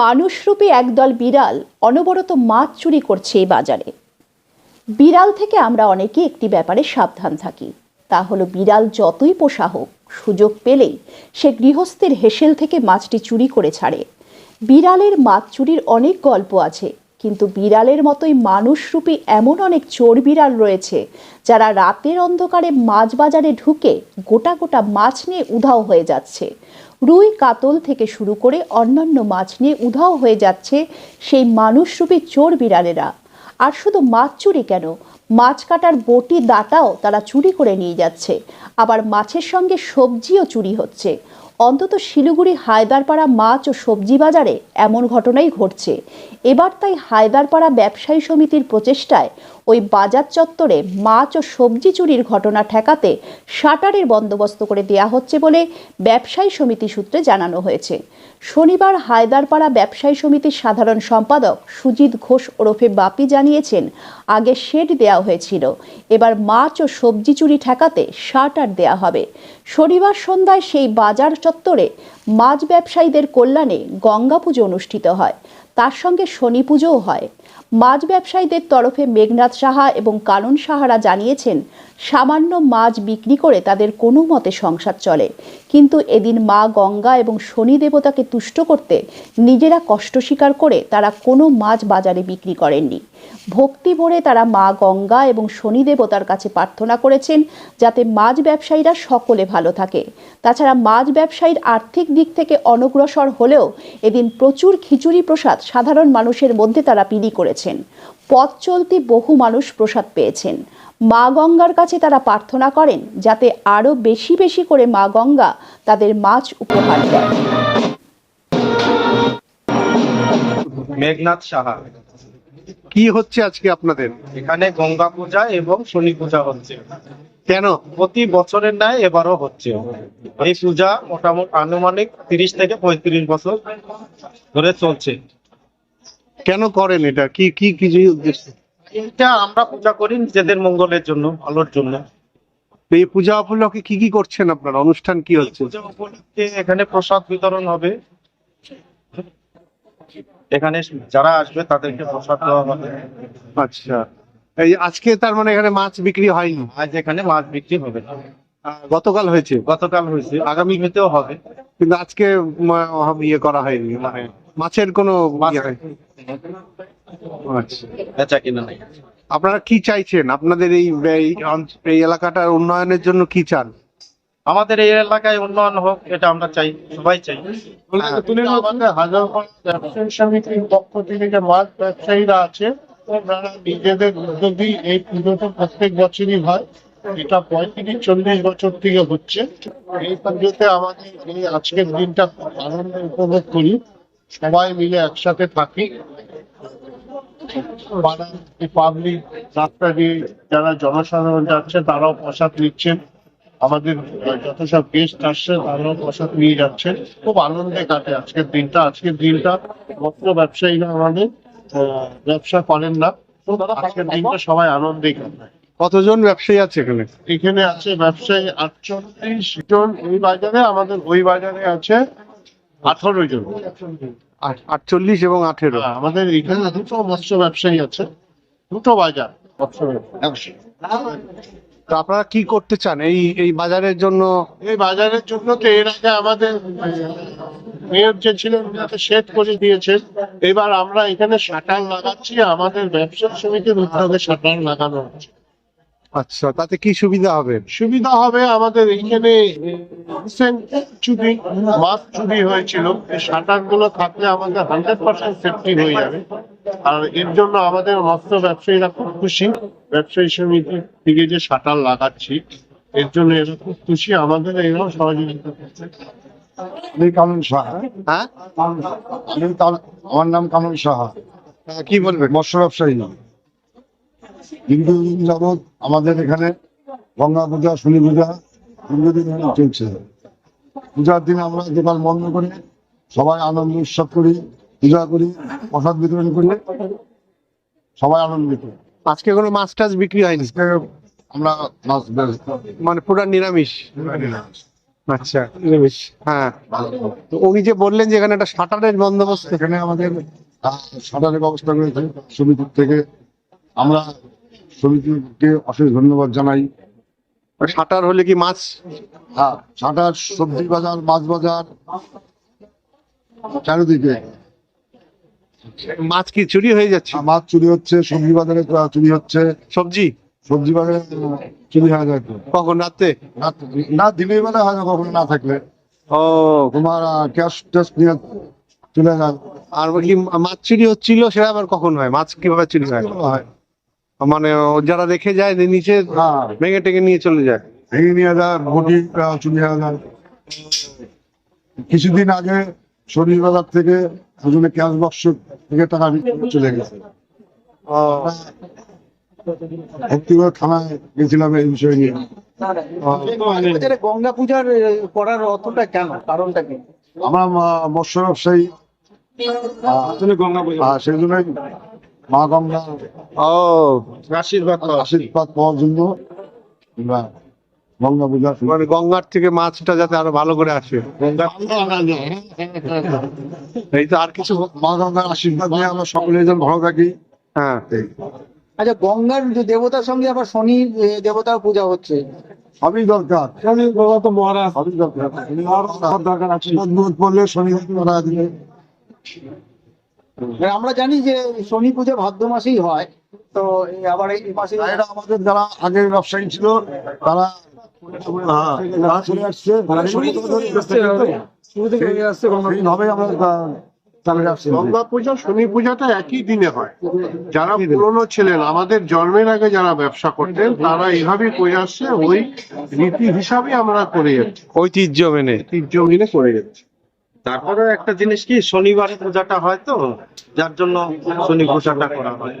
মানুষরূপী একদল বিড়াল অনবরত মাছ চুরি করছে এই বাজারে। বিড়াল থেকে আমরা অনেকে একটি ব্যাপারে সাবধান থাকি। তা হলো বিড়াল যতই পোষা হোক, সুযোগ পেলেই সে গৃহস্থের হেসেল থেকে মাছটি চুরি করে ছাড়ে। বিড়ালের মাছ চুরির অনেক গল্প আছে, কিন্তু বিড়ালের মতোই মানুষরূপী এমন অনেক চোর বিড়াল রয়েছে, যারা রাতের অন্ধকারে মাছ বাজারে ঢুকে গোটা গোটা মাছ নিয়ে উধাও হয়ে যাচ্ছে। রুই কাতল থেকে শুরু করে অন্যান্য মাছ নিয়ে উধাও হয়ে যাচ্ছে সেই মানুষরূপী চোর বিড়ালেরা। আর শুধু মাছ চুরি কেন? মাছ কাটার বটি দাঁতাও তারা চুরি করে নিয়ে যাচ্ছে। আবার মাছের সঙ্গে সবজিও চুরি হচ্ছে। অন্তত শিলিগুড়ি, হায়দারপাড়া মাছ ও সবজি বাজারে এমন ঘটনাই ঘটছে। এবার তাই হায়দারপাড়া ব্যবসায়ী সমিতির প্রচেষ্টায় ওই বাজার চত্বরে মাছ ও সবজি চুরির ঘটনা ঠেকাতে শাটারের বন্দোবস্ত করে দেয়া হচ্ছে বলে ব্যবসায়ী সমিতি সূত্রে জানানো হয়েছে। শনিবার হায়দারপাড়া ব্যবসায়ী সমিতির সাধারণ সম্পাদক সুজিত ঘোষ ওরফে বাপি জানিয়েছেন, আগে শেড দেওয়া হয়েছিল, এবার মাছ ও সবজি চুরি ঠেকাতে শাটার দেয়া হবে। শনিবার সন্ধ্যায় সেই বাজার চত্বরে মাছ ব্যবসায়ীদের কল্যাণে গঙ্গা পুজো অনুষ্ঠিত হয়। তার সঙ্গে শনি পুজোও হয়। মাছ ব্যবসায়ীদের তরফে মেঘনাথ সাহা এবং কানন সাহারা জানিয়েছেন, সামান্য মাছ বিক্রি করে তাদের কোনো মতে সংসার চলে। কিন্তু এদিন মা গঙ্গা এবং শনি দেবতাকে তুষ্ট করতে নিজেরা কষ্ট স্বীকার করে তারা কোনো মাছ বাজারে বিক্রি করেননি। ভক্তি ভরে তারা মা গঙ্গা এবং শনি দেবতার কাছে প্রার্থনা করেছেন যাতে মাছ ব্যবসায়ীরা সকলে ভালো থাকে। তাছাড়া মাছ ব্যবসায়ীর আর্থিক দিক থেকে অনগ্রসর হলেও এদিন প্রচুর খিচুড়ি প্রসাদ সাধারণ মানুষের মধ্যে তারা বিলি করেছেন। পথ চলতি বহু মানুষ প্রসাদ পেয়েছেন। মা গঙ্গার কাছে তারা প্রার্থনা করেন যাতে আরও বেশি বেশি করে মা গঙ্গা তাদের মাছ উপহার দেয়। মেঘনাথ সাহা। কি হচ্ছে আজকে আপনাদের? এখানে গঙ্গা পূজা এবং শনি পূজা হচ্ছে। কেন? প্রতি বছরের ন্যায় এবারও হচ্ছে। এই পূজা মোটামুটি আনুমানিক তিরিশ থেকে পঁয়ত্রিশ বছর ধরে চলছে। কেন করেন এটা? কি কি কিছু উদ্দেশ্য? এটা আমরা পূজা করি নিজেদের মঙ্গলের জন্য ভালোর জন্য। এই পূজা উপলক্ষে কি কি করছেন আপনারা? অনুষ্ঠান কি হচ্ছে? পূজা উপলক্ষে এখানে প্রসাদ বিতরণ হবে। এখানে যারা আসবে তাদেরকে প্রসাদ দেওয়া হবে। আচ্ছা। এই আজকে তার মানে এখানে মাছ বিক্রি হয়নি? আজ এখানে মাছ বিক্রি হবে। গতকাল হয়েছে? গতকাল হয়েছে। আগামী মেতেও হবে। কিন্তু আজকে ইয়ে করা হয়নি। মানে মাছের কোনো ইয়ে। আচ্ছা। আপনারা কি চাইছেন? আপনাদের এই এই এলাকাটার উন্নয়নের জন্য কি চান? আমাদের এই এলাকায় উন্নয়ন হোক এটা আমরা চাই সবাই চাই। হাজার সমিতির পক্ষ থেকে যে মাছ ব্যবসায়ীরা আছে নিজেদের উদ্যোগী এই পুজোটা প্রত্যেক বছরই হয় এটা পঁয়ত্রিশ চল্লিশ বছর থেকে হচ্ছে। এই পুজোতে আমাদের এই আজকের দিনটা আনন্দ উপভোগ করি। সবাই মিলে একসাথে থাকি। পাবলিক রাস্তা দিয়ে যারা জনসাধারণ যাচ্ছে তারাও প্রসাদ নিচ্ছেন। আমাদের যত সব গেস্ট আসছে তারাও প্রসাদ নিয়ে যাচ্ছেন খুব আনন্দে কাটে আজকের দিনটা। আজকের দিনটা মৎস্য ব্যবসায়ীরা আমাদের ব্যবসা করেন না। আজকের দিনটা সবাই আনন্দে কাটায়। কতজন ব্যবসায়ী আছে এখানে? এখানে আছে ব্যবসায়ী আটচল্লিশ জন। এই বাজারে আমাদের ওই বাজারে আছে আঠারো জন। আটচল্লিশ এবং আঠেরো। হ্যাঁ, আমাদের এখানে দুটো মৎস্য ব্যবসায়ী আছে দুটো বাজার। তো আপনারা কি করতে চান? এই এই বাজারের জন্য? এই বাজারের জন্য তো এর আগে আমাদের মেয়র যে ছিলেন শেড করে দিয়েছেন। এবার আমরা এখানে শাটার লাগাচ্ছি আমাদের ব্যবসা সমিতির উদ্যোগে শাটার লাগানো হচ্ছে। আচ্ছা তাতে কি সুবিধা হবে? সুবিধা হবে আমাদের এইখানে রিসেন্ট চুরি মাছ চুরি হয়েছিল। এই শাটারগুলো থাকলে আমাদের হান্ড্রেড পার্সেন্ট সেফটি হয়ে যাবে। আর এর জন্য আমাদের মৎস্য ব্যবসায়ীরা খুব খুশি। ব্যবসায়ী সমিতি থেকে যে শাটার লাগাচ্ছি এর জন্য এরা খুব খুশি। আমাদের এরাও সহযোগিতা করছে। আমি সাহা। হ্যাঁ? আমি আমার নাম কামন সাহা। হ্যাঁ, কি বলবেন? মৎস্য ব্যবসায়ী। দীর্ঘদিন যাবৎ আমাদের এখানে গঙ্গা পূজা শনি পূজা দীর্ঘদিন চলছে। পূজার দিন আমরা দোকান বন্ধ করে সবাই আনন্দ উৎসব করি পূজা করি প্রসাদ বিতরণ করি সবাই আনন্দিত। আজকে কোনো মাছ টাছ বিক্রি হয়নি? আমরা মাছ মানে পুরা নিরামিষ? আচ্ছা। নিরামিষ। হ্যাঁ। তো ওই যে বললেন যে এখানে একটা শাটারের বন্দোবস্ত। এখানে আমাদের সাঁটারের ব্যবস্থা করেছে সমিতির থেকে। আমরা সমিতিকে অশেষ ধন্যবাদ জানাই। শাটার হলে কি মাছ? হ্যাঁ সাঁটার সবজি বাজার মাছ বাজার চারিদিকে। মাছ কি চুরি হয়ে যাচ্ছে? মাছ চুরি হচ্ছে সবজি বাজারে চুরি হচ্ছে। সবজি? সবজি বাজারে চুরি হয়ে যায় কখন রাতে? রাত- না দিনের বেলা হয় না কখনো না থাকলে। ও। তোমার ক্যাশ ট্যাশ নিয়ে চলে যায়। আর কি মাছ চুরি হচ্ছিল সেটা আবার কখন হয়? মাছ কীভাবে চুরি হয়? হয়? মানে ও যারা রেখে যায় নিচে হ্যাঁ। ভেঙে টেঙে নিয়ে চলে যায়। ভেঙে নিয়ে যায় বটি যায়। কিছুদিন আগে শরীর বাজার থেকে দুজনে ক্যাশ বাক্স থেকে টাকা চলে গেছে। ও থানায় গেছিলাম এই বিষয় নিয়ে। গঙ্গা পূজার করার অর্থটা কেন? কারণটা কি? আমরা মৎস্য ব্যবসায়ী। আর সেই জন্যই মা গঙ্গা। ও আশীর্বাদ আশীর্বাদ পাওয়ার জন্য। গঙ্গা পূজা মানে গঙ্গার থেকে মাছটা যাতে আরও ভালো করে আসে। এই তো আর কিছু মা গঙ্গার আশীর্বাদ নিয়ে আমরা সকলে যেন ভালো থাকি। হ্যাঁ। আচ্ছা গঙ্গার যে দেবতার সঙ্গে আবার শনি দেবতার পূজা হচ্ছে। সবই দরকার। সবই দরকার। মজবুত পড়লে শনি মারা দিলে আর আমরা জানি যে শনি পুজো ভাদ্র মাসেই হয় তো আবার এই মাসে আমাদের যারা আগের ব্যবসায়ী ছিল তারা হ্যাঁ, গঙ্গা পূজা শনি পূজাটা একই দিনে হয়। যারা পুরনো ছিলেন আমাদের জন্মের আগে যারা ব্যবসা করতেন তারা এইভাবেই করে আসছে ওই রীতি হিসাবে আমরা করে যাচ্ছি। ঐতিহ্য মেনে। ঐতিহ্য মেনে করে যাচ্ছি। তারপরে একটা জিনিস কি শনিবারে পূজাটা হয় তো যার জন্য শনি পূজাটা করা হয়।